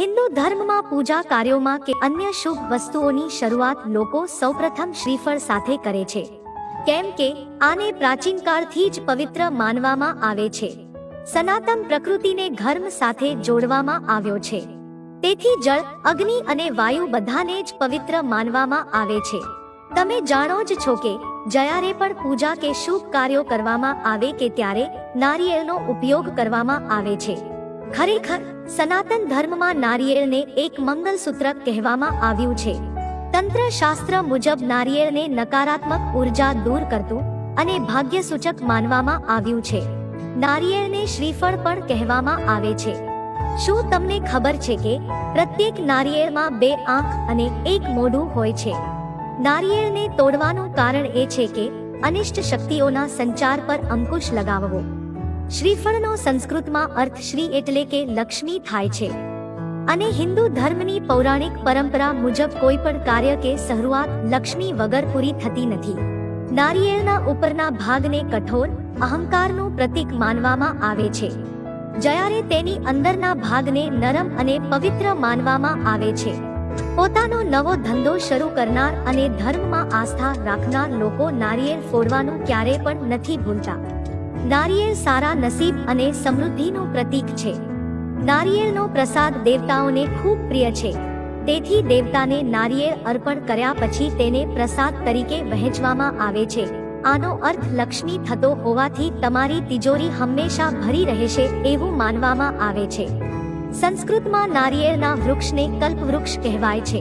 હિન્દુ ધર્મમાં પૂજા કાર્યોમાં કે અન્ય શુભ વસ્તુઓની શરૂઆત લોકો સૌપ્રથમ શ્રીફળ સાથે કરે છે. કેમ કે, આને પ્રાચીન કાળથી જ પવિત્ર માનવામાં આવે છે. સનાતન પ્રકૃતિને ધર્મ સાથે જોડવામાં આવ્યો છે. તેથી જળ, અગ્નિ અને વાયુ બધાને જ પવિત્ર માનવામાં આવે છે. તમે જાણો જ છો કે, જયારે પણ પૂજા કે શુભ કાર્યો કરવામાં આવે કે ત્યારે નારિયેળનો ઉપયોગ કરવામાં આવે છે. ખરેખર, સનાતન ધર્મમાં નારિયેળને એક મંગલસૂત્ર કહેવામાં આવ્યું છે. તંત્ર શાસ્ત્ર મુજબ નારિયેળને નકારાત્મક ઊર્જા દૂર કરતું અને ભાગ્યસૂચક માનવામાં આવ્યું છે. નારિયેળને શ્રીફળ પણ કહેવામાં આવે છે. શું તમને ખબર છે કે, પ્રત્યેક નારિયેળમાં બે આંખ અને એક મોઢું હોય છે? નારિયેળને તોડવાનું કારણ એ છે કે, અનિષ્ટ શક્તિઓના સંચાર પર અંકુશ લગાવવો. શ્રીફળનો સંસ્કૃતમાં અર્થ શ્રી એટલે કે લક્ષ્મી થાય છે. અને હિન્દુ ધર્મની પૌરાણિક પરંપરા મુજબ કોઈ પણ કાર્ય કે શરૂઆત લક્ષ્મી વગર પૂરી થતી નથી. નારિયેળના ઉપરના ભાગને કઠોર, અહંકારનું પ્રતીક માનવામાં આવે છે. જ્યારે તેની અંદરના ભાગને નરમ અને પવિત્ર માનવામાં આવે છે. પોતાનો નવો ધંધો શરૂ કરનાર અને ધર્મમાં આસ્થા રાખનાર લોકો નારિયેળ ફોડવાનું ક્યારે પણ નથી ભૂલતા. નારિયેળ સારા નસીબ અને સમૃદ્ધિનું પ્રતીક છે. નારિયેળનો પ્રસાદ દેવતાઓને ખૂબ પ્રિય છે. તેથી દેવતાને નારિયેળ અર્પણ કર્યા પછી તેને પ્રસાદ તરીકે વહેંચવામાં આવે છે. આનો અર્થ લક્ષ્મી થતો હોવાથી તમારી તિજોરી હંમેશા ભરી રહેશે એવું માનવામાં આવે છે. સંસ્કૃતમાં નારિયેળના વૃક્ષને કલ્પવૃક્ષ કહેવાય છે.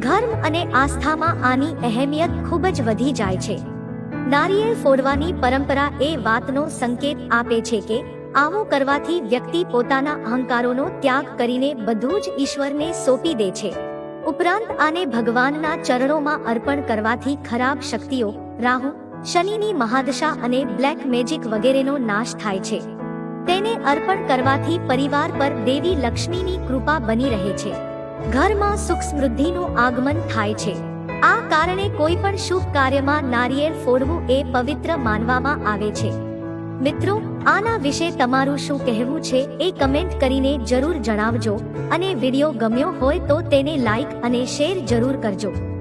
ધર્મ અને આસ્થામાં આની અહેમિયત ખૂબ જ વધી જાય છે. નારિયેળ ફોડવાની પરંપરા એ વાતનો સંકેત આપે છે કે આવું કરવાથી વ્યક્તિ પોતાના અહંકારોનો ત્યાગ કરીને બધું જ ઈશ્વરને સોંપી દે છે. ઉપરાંત આને ભગવાનના ચરણોમાં અર્પણ કરવાથી ખરાબ શક્તિઓ, રાહુ, શનિની મહાદશા અને બ્લેક મેજિક વગેરેનો નાશ થાય છે. તેને અર્પણ કરવાથી પરિવાર પર દેવી લક્ષ્મીની કૃપા બની રહે છે. ઘરમાં સુખ સમૃદ્ધિનું આગમન થાય છે. આ કારણે કોઈ પણ શુભ કાર્યમાં નારિયેળ ફોડવું એ પવિત્ર માનવામાં આવે છે. મિત્રો, આના વિશે તમારું શું કહેવું છે એ કમેન્ટ કરીને જરૂર જણાવજો અને વીડિયો ગમ્યો હોય તો તેને લાઈક અને શેર જરૂર કરજો.